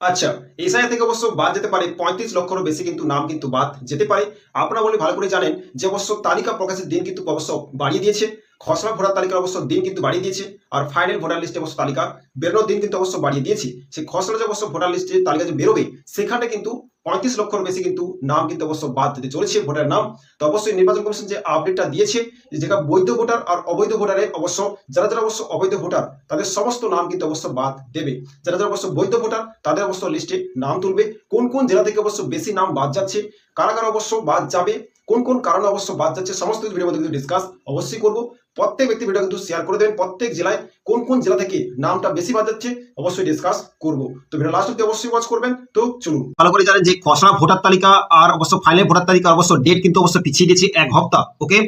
আচ্ছা এসআই থেকে অবশ্য বাদ যেতে পারে, পঁয়ত্রিশ লক্ষেরও বেশি কিন্তু নাম কিন্তু বাদ যেতে পারে। আপনারা বলে ভালো করে জানেন যে অবশ্য তালিকা প্রকাশের দিন কিন্তু অবশ্য বাড়িয়ে দিয়েছে। খসড়া ভোটার তালিকার অবশ্য দিন কিন্তু বাড়িয়ে দিয়েছে, আর ফাইনাল ভোটার লিস্টে অবশ্য তালিকা বেরোনোর দিন কিন্তু অবশ্য বাড়িয়ে দিয়েছে। সেই খসড়া যে অবশ্য ভোটার লিস্টে তালিকা যে বেরোবে, সেখানে কিন্তু পঁয়ত্রিশ লক্ষর বেশি কিন্তু নাম কিন্তু অবশ্য বাদ দিতে চলেছে ভোটার নাম। তো অবশ্যই নির্বাচন কমিশন যে আপডেটটা দিয়েছে যেটা বৈধ ভোটার আর অবৈধ ভোটারে অবশ্য, যারা যারা অবশ্য অবৈধ ভোটার, তাদের সমস্ত নাম কিন্তু অবশ্য বাদ দেবে। যারা যারা অবশ্য বৈধ ভোটার, তাদের অবশ্য লিস্টে নাম তুলবে। কোন কোন জেলা থেকে অবশ্য বেশি নাম বাদ যাচ্ছে, কারা কারা অবশ্য বাদ যাবে কোন কোন কারণে অবশ্য বাদ যাচ্ছে, সমস্ত কিছু ভিডিওর মধ্যে কিন্তু ডিসকাস অবশ্যই করব। প্রত্যেক ব্যক্তি ভিডিও কিন্তু শেয়ার করে দেবেন, প্রত্যেক জেলায় কোন কোন জেলা থেকে নামটা বেশি বাদ যাচ্ছে, অবশ্যই ডিসকাস করব। তো ভিডিও লাস্ট অব্দি অবশ্যই ওয়াচ করবেন, তো চলুন। ভালো করে জানেন যে খসড়া ভোটার তালিকা আর অবশ্য ফাইনাল ভোটার তালিকা অবশ্য ডেট কিন্তু অবশ্য পিছিয়ে দিয়েছে এক হপ্তাহ ওকে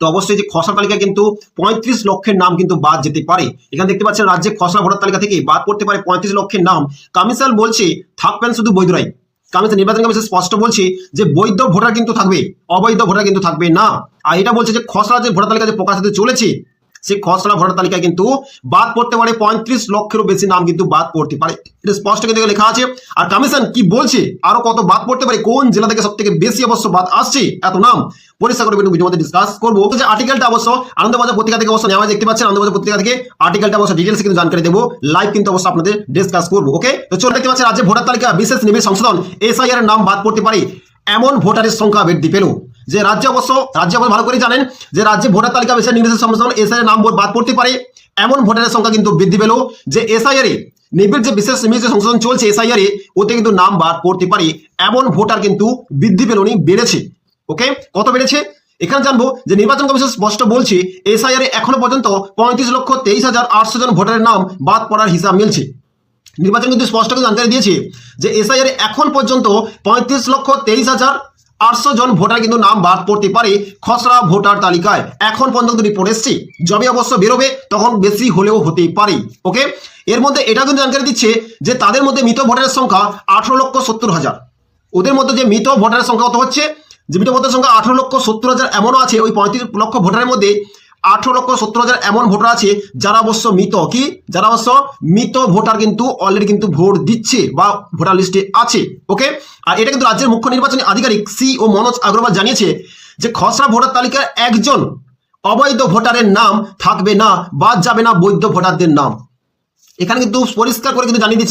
তো অবশ্যই যে খসড়া তালিকা কিন্তু পঁয়ত্রিশ লক্ষের নাম কিন্তু বাদ যেতে পারে। এখানে দেখতে পাচ্ছেন রাজ্যে খসড়া ভোটার তালিকা থেকে বাদ পড়তে পারে পঁয়ত্রিশ লক্ষের নাম। কমিশন বলছে, থাকবেন শুধু বৈধরাই কমিশন নির্বাচন কমিশন স্পষ্ট বলছে যে বৈধ ভোটার কিন্তু থাকবে, অবৈধ ভোটার কিন্তু থাকবে না। আর এটা বলছে যে খসড়া যে ভোটার তালিকা যে প্রকাশ চলেছে, সেই খসড়া ভোটার তালিকায় কিন্তু বাদ পড়তে পারে পঁয়ত্রিশ লক্ষেরও বেশি নাম কিন্তু বাদ পড়তে পারে। এটা স্পষ্ট কিন্তু লেখা আছে। আর কমিশন কি বলছে? আরও কত বাদ পড়তে পারে? কোন জেলা থেকে সব থেকে বেশি অবশ্য বাদ আসছে? এত নাম। পরিষ্কার করে ভিডিওর মধ্যে ডিসকাস করব। যে আর্টিকেলটা অবশ্য আনন্দবাজার পত্রিকা থেকে অবশ্য নেওয়া দেখতে পাচ্ছেন আনন্দবাজার পত্রিকা থেকে আর্টিকেলটা অবশ্য ডিটেলস কিন্তু জানকারি দেবো। লাইভ কিন্তু অবশ্য আপনাদের ডিসকাস করব ওকে তো চলে দেখতে পাচ্ছেন রাজ্যে ভোটার তালিকা বিশেষ নিবিড় সংশোধন এসআইআর এর নাম বাদ পড়তে পারে। এমন ভোটারের সংখ্যা বৃদ্ধি পেল। যে রাজ্যে অবশ্য রাজ্যে অবশ্য ভালো করে জানেন যে রাজ্যে ভোটার তালিকা বিশেষ নির্বাচন সংশোধন এসআইআর নাম বাদ পড়তে পারে। এমন ভোটারের সংখ্যা কিন্তু বৃদ্ধি পেল। যে এসআইআর নিবিড় যে বিশেষ নিবিড় সংশোধন চলছে এসআইআর ওতে কিন্তু নাম বাদ পড়তে পারে। এমন ভোটার কিন্তু বৃদ্ধি পেল নি বেড়েছে। ওকে কত বেড়েছে? এখানে জানব যে নির্বাচন কমিশন স্পষ্ট বলছে এসআইআর এখনও পর্যন্ত পঁয়ত্রিশ লক্ষ তেইশ হাজার আটশো জন ভোটারের নাম বাদ পড়ার হিসাব মিলছে। নির্বাচন কিন্তু স্পষ্ট করে জানকারি দিয়েছে যে এসআইআর এখন পর্যন্ত পঁয়ত্রিশ লক্ষ তেইশ হাজার আটশো জন ভোটার কিন্তু নাম বাদ পড়তে পারে খসড়া ভোটার তালিকায়। এখন পর্যন্ত রিপোর্ট এসছে। যবে অবশ্য বেরোবে, তখন বেশি হলেও হতেই পারে। ওকে এর মধ্যে এটা কিন্তু জানকারি দিচ্ছে যে তাদের মধ্যে মৃত ভোটারের সংখ্যা আঠারো লক্ষ সত্তর হাজার। ওদের মধ্যে যে মৃত ভোটারের সংখ্যা কত হচ্ছে? যে মৃত ভোটারের সংখ্যা আঠারো লক্ষ সত্তর হাজার এমনও আছে, ওই পঁয়ত্রিশ লক্ষ ভোটারের মধ্যে আঠারো লক্ষ সত্তর হাজার এমন ভোটার আছে যারা অবশ্য মৃত। কি? যারা অবশ্য মৃত ভোটার কিন্তু অলরেডি কিন্তু ভোট দিচ্ছে বা ভোটার লিস্টে আছে ওকে আর এটা কিন্তু রাজ্যের মুখ্য নির্বাচনী আধিকারিক সি ও মনোজ আগরওয়াল জানিয়েছে যে খসড়া ভোটার তালিকায় একজন অবৈধ ভোটারের নাম থাকবে না বাদ যাবে না বৈধ ভোটারদের নাম। এখানে কিন্তু পরিষ্কার করে কিন্তু জানিয়ে দিচ্ছে